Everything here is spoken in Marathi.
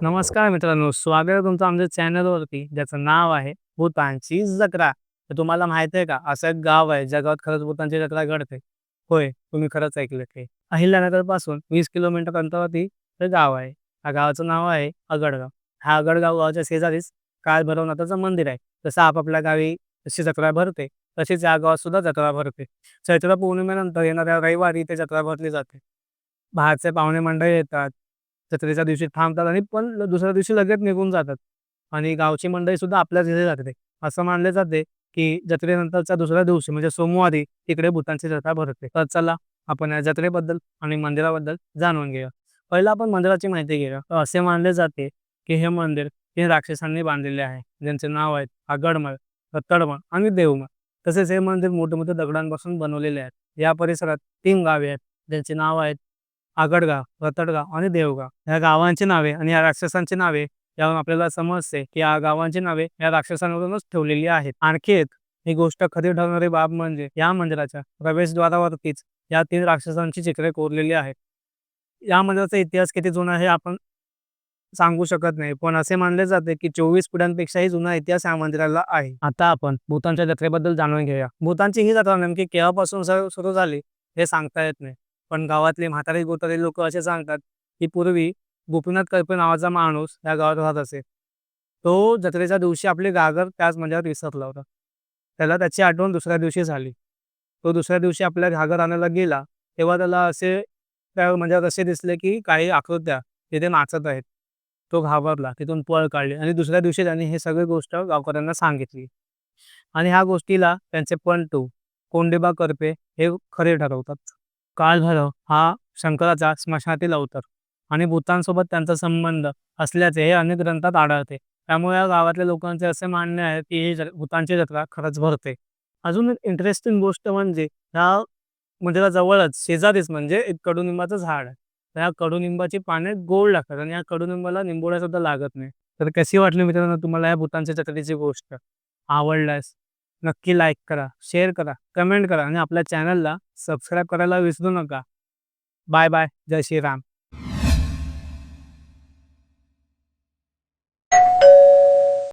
नमस्कार मित्रांनो स्वागत आहे तुमचं आमच्या चॅनलवरती ज्याचं नाव आहे भूतांची जत्रा. तर तुम्हाला माहीत आहे का असं एक गाव आहे ज्या गावात खरंच भूतांची जत्रा घडते. होय तुम्ही खरंच ऐकलं ते अहिल्यानगरपासून वीस किलोमीटर अंतरावरती ते गाव आहे. हा गावाचं नाव आहे अगडगाव हा अगडगाव गावाच्या शेजारीच काळ भरवनाथाचं मंदिर आहे. जसं आपापल्या गावी जशी जत्रा भरते तशीच या गावात सुद्धा जत्रा भरते. चैत्र पौर्णिमेनंतर येणाऱ्या रविवारी ते जत्रा भरली जाते. बाहेरचे पाहुणे मंडळी येतात जत्रेच्या दिवशी थांबतात आणि पण दुसऱ्या दिवशी लगेच निघून जातात. आणि गावची मंडळी सुद्धा आपल्याच इथे जाते असं मानले जाते की जत्रेनंतरच्या दुसऱ्या दिवशी म्हणजे सोमवारी तिकडे भूतांची जत्रा भरते. तर चला आपण या जत्रेबद्दल आणि मंदिराबद्दल जाणून घेऊया. पहिला आपण मंदिराची माहिती घेऊया. तर असे मानले जाते की हे मंदिर हे राक्षसांनी बांधलेले आहे. ज्यांचे नाव आहेत आगडमळ रत्तडमळ आणि देवमळ तसेच हे मंदिर मोठे मोठे दगडांपासून बनवलेले आहेत या परिसरात तीन गावे आहेत. ज्यांची नाव आहेत आगडगाव रतडगाव आणि देवगाव या गावांची नावे आणि या राक्षसांची नावे यावरून आपल्याला समजते की या गावांची नावे या राक्षसांवरूनच ठेवलेली आहेत. आणखी एक ही गोष्ट खरी ठरणारी बाब म्हणजे या मंदिराच्या प्रवेशद्वारावरतीच या तीन राक्षसांची चित्रे कोरलेली आहेत. या मंदिराचा इतिहास किती जुना हे आपण सांगू शकत नाही पण असे मानले जाते की चोवीस पिढ्यांपेक्षाही जुना इतिहास या मंदिराला आहे. आता आपण भूतांच्या जत्रेबद्दल जाणून घेऊया. भूतांची ही जत्रा नेमकी केव्हापासून सुरू झाली हे सांगता येत नाही. पण गावातले म्हातारे गोतारे लोक असे सांगतात की पूर्वी गोपीनाथ करपे नावाचा माणूस या गावात राहत असे. तो जत्रेच्या दिवशी आपले गागर त्याच मंदिरात विसरला होता. त्याला त्याची आठवण दुसऱ्या दिवशी झाली. तो दुसऱ्या दिवशी आपल्या घागर आणायला गेला तेव्हा त्याला असे त्या मंदिरात असे दिसले की काही आकृत्या तिथे नाचत आहेत. तो घाबरला तिथून पळ काढली आणि दुसऱ्या दिवशी त्यांनी हे सगळी गोष्ट गावकऱ्यांना सांगितली. आणि ह्या गोष्टीला त्यांचे पंटू कोंडेबा करपे हे खरे ठरवतात. काळभैरव हा शंकराचा स्मशानातील अवतार आणि भूतांसोबत त्यांचा संबंध असल्याचे हे अनेक ग्रंथात आढळते. त्यामुळे या गावातल्या लोकांचे असे मानणे आहे की ही भूतांची जत्रा खरंच भरते. अजून एक इंटरेस्टिंग गोष्ट म्हणजे ह्या मंदिराजवळच शेजारीच म्हणजे एक कडुनिंबाचं झाड आहे. तर ह्या कडुनिंबाची पाने गोड लागतात आणि या कडुनिंबाला निंबोड्या सुद्धा लागत नाही. तर कशी वाटली मित्रांनो तुम्हाला या भूतांच्या जत्रेची गोष्ट? आवडल्यास नक्की लाईक करा शेअर करा कमेंट करा आणि आपल्या चॅनलला सबस्क्राईब करायला विसरू नका. बाय बाय जय श्रीराम.